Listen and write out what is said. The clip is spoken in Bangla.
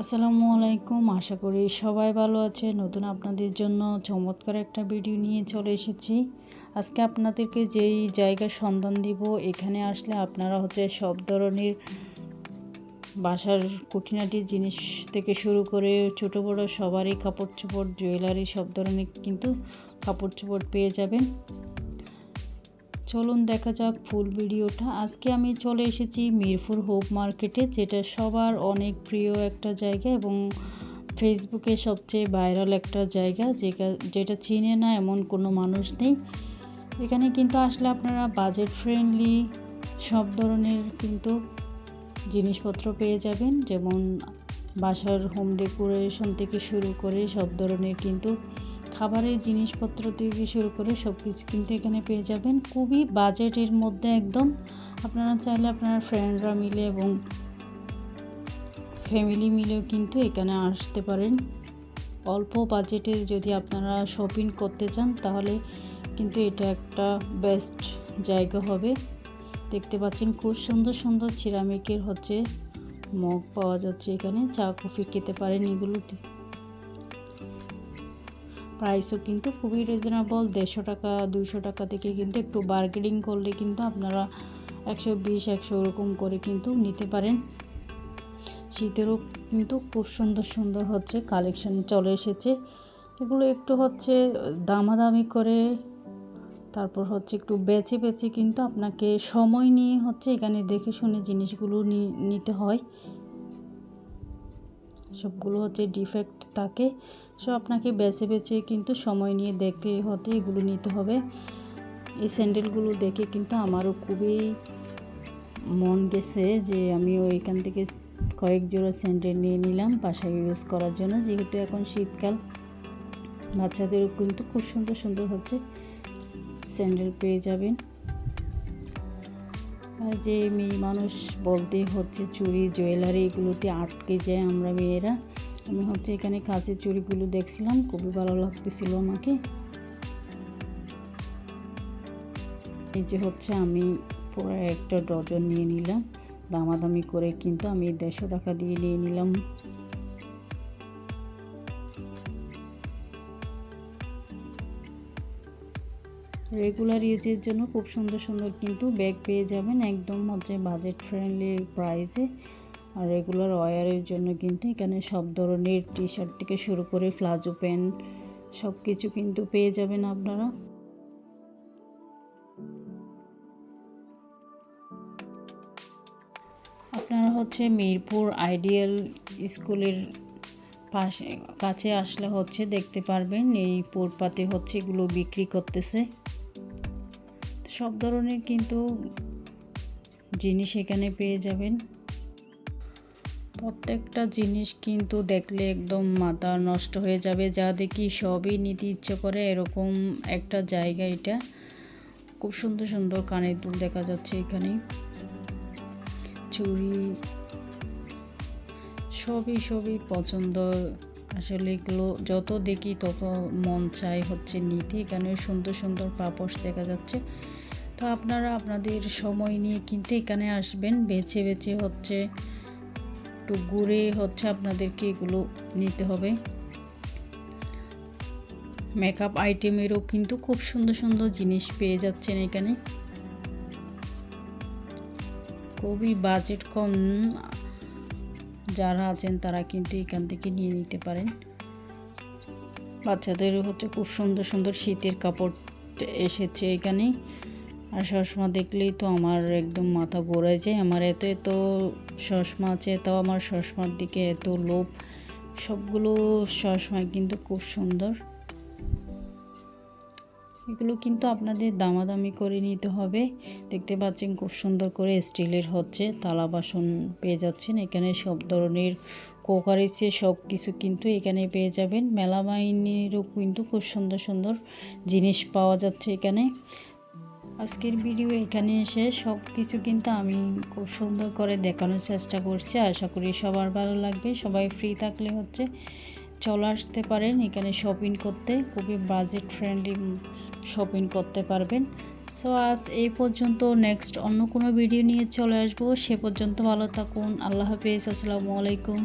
আসসালামু আলাইকুম। আশা করি সবাই ভালো আছে নতুন আপনাদের জন্য চমৎকার একটা ভিডিও নিয়ে চলে এসেছি। আজকে আপনাদেরকে যেই জায়গার সন্ধান দিব, এখানে আসলে আপনারা হচ্ছে সব ধরনের বাসার কুটিনাটি জিনিস থেকে শুরু করে ছোট, বড় সবারই কাপড় চোপড়, জুয়েলারি সব ধরনের কিন্তু কাপড় চোপড় পেয়ে যাবেন। চলুন দেখা যাক ফুল ভিডিওটা। আজকে আমি চলে এসেছি মিরপুর হোপ মার্কেটে, যেটা সবার অনেক প্রিয় একটা জায়গা এবং ফেসবুকে সবচেয়ে ভাইরাল একটা জায়গা যেটা চিনে না এমন কোনো মানুষ নেই। এখানে কিন্তু আসলে আপনারা বাজেট ফ্রেন্ডলি সব ধরনের কিন্তু জিনিসপত্র পেয়ে যাবেন, যেমন বাসার হোম ডেকোরেশন থেকে শুরু করে সব ধরনের কিন্তু খাবারের জিনিসপত্র থেকে শুরু করে সব কিছু কিন্তু এখানে পেয়ে যাবেন। খুবই বাজেটের মধ্যে একদম। আপনারা চাইলে আপনার ফ্রেন্ডরা মিলে এবং ফ্যামিলি মিলেও কিন্তু এখানে আসতে পারেন। অল্প বাজেটে যদি আপনারা শপিং করতে চান, তাহলে কিন্তু এটা একটা বেস্ট জায়গা হবে। দেখতে পাচ্ছেন খুব সুন্দর সুন্দর সিরামিকের হচ্ছে মগ পাওয়া যাচ্ছে এখানে। চা, কফি খেতে পারেন এগুলোতে। প্রাইসও কিন্তু খুবই রিজনেবল দেড়শো টাকা দুশো টাকা থেকে কিন্তু একটু বার্গেনিং করলে কিন্তু আপনারা একশো বিশ, একশো ওরকম করে কিন্তু নিতে পারেন। শীতেরও কিন্তু খুব সুন্দর সুন্দর হচ্ছে কালেকশন চলে এসেছে। এগুলো একটু হচ্ছে দামাদামি করে, তারপর হচ্ছে একটু বেছে বেছে কিন্তু আপনাকে সময় নিয়ে হচ্ছে এখানে দেখে শুনে জিনিসগুলো নিতে হয়। সবগুলো হচ্ছে ডিফেক্ট থাকে। সো আপনাকে বেছে বেছে কিন্তু সময় নিয়ে দেখে হতে এগুলো নিতে হবে। এই স্যান্ডেলগুলো দেখে কিন্তু আমারও খুবই মন গেছে যে আমি ওইখান থেকে কয়েক জোড়া স্যান্ডেল নিয়ে নিলাম বাসায় ইউজ করার জন্য। যেহেতু এখন শীতকাল, বাচ্চাদেরও কিন্তু খুব সুন্দর সুন্দর হচ্ছে স্যান্ডেল পেয়ে যাবেন। যে মেয়ে মানুষ বলতে হচ্ছে চুরি, জুয়েলারি এগুলোতে আটকে যায় আমরা মেয়েরা। আমি হচ্ছে এখানে কাঁচের চুরিগুলো দেখছিলাম, খুবই ভালো লাগতেছিল আমাকে। এই যে হচ্ছে আমি পুরো একটা ডজন নিয়ে নিলাম। দামাদামি করে কিন্তু আমি দেড়শো টাকা দিয়ে নিয়ে নিলাম। রেগুলার ইউজের জন্য খুব সুন্দর সুন্দর কিন্তু ব্যাগ পেয়ে যাবেন একদম হচ্ছে বাজেট ফ্রেন্ডলি প্রাইসে আর রেগুলার ওয়ারের জন্য কিন্তু এখানে সব ধরনের টি শার্ট থেকে শুরু করে প্লাজো প্যান্ট সব কিছু কিন্তু পেয়ে যাবেন আপনারা। আপনারা হচ্ছে মিরপুর আইডিয়াল স্কুলের পাশে, কাছে আসলে হচ্ছে দেখতে পারবেন, এই পোরপাতে হচ্ছে এগুলো বিক্রি করতেছে। সব ধরনের কিন্তু জিনিস এখানে পেয়ে যাবেন। প্রত্যেকটা জিনিস কিন্তু দেখলে একদম মাথা নষ্ট হয়ে যাবে, যা দেখি সবই নিতে ইচ্ছে করে, এরকম একটা জায়গা এটা। খুব সুন্দর সুন্দর কানের দুল দেখা যাচ্ছে এখানে। চুড়ি, সবই সবই পছন্দ। আসলে এগুলো যত দেখি তত মন চাই হচ্ছে নিতে। এখানে সুন্দর সুন্দর পাপস দেখা যাচ্ছে। তো আপনারা আপনাদের সময় নিয়ে কিন্তু এখানে আসবেন। বেছে বেছে হচ্ছে একটু ঘুরে হচ্ছে আপনাদেরকে এগুলো নিতে হবে। মেকআপ আইটেমেরও কিন্তু খুব সুন্দর সুন্দর জিনিস পেয়ে যাচ্ছেন এখানে। খুবই বাজেট কম। যারা আছেন তারা কিন্তু এখান থেকে নিয়ে নিতে পারেন। বাচ্চাদেরও হচ্ছে খুব সুন্দর সুন্দর শীতের কাপড় এসেছে এখানে। আর চশমা দেখলেই তো আমার একদম মাথা ঘোরা যায়। আমার এত এত চশমা আছে, তাও আমার চশমার দিকে এত লোভ। সবগুলো চশমায় কিন্তু খুব সুন্দর। এগুলো কিন্তু আপনাদের দামাদামি করে নিতে হবে। দেখতে পাচ্ছেন খুব সুন্দর করে স্টিলের হচ্ছে থালা বাসন পেয়ে যাচ্ছেন। এখানে সব ধরনের কোকারিসে সব কিছু কিন্তু এখানে পেয়ে যাবেন। মেলা মেলামাইনেরও কিন্তু খুব সুন্দর সুন্দর জিনিস পাওয়া যাচ্ছে এখানে। আজকের ভিডিও এখানে এসে সব কিছু কিন্তু আমি খুব সুন্দর করে দেখানোর চেষ্টা করছি। আশা করি সবার ভালো লাগবে। সবাই ফ্রি থাকলে হচ্ছে চলে আসতে পারেন এখানে শপিং করতে। খুবই বাজেট ফ্রেন্ডলি শপিং করতে পারবেন। সো আজ এই পর্যন্ত। নেক্সট অন্য কোনো ভিডিও নিয়ে চলে আসব। সে পর্যন্ত ভালো থাকুন। আল্লাহ হাফিজ। আসসালামু আলাইকুম।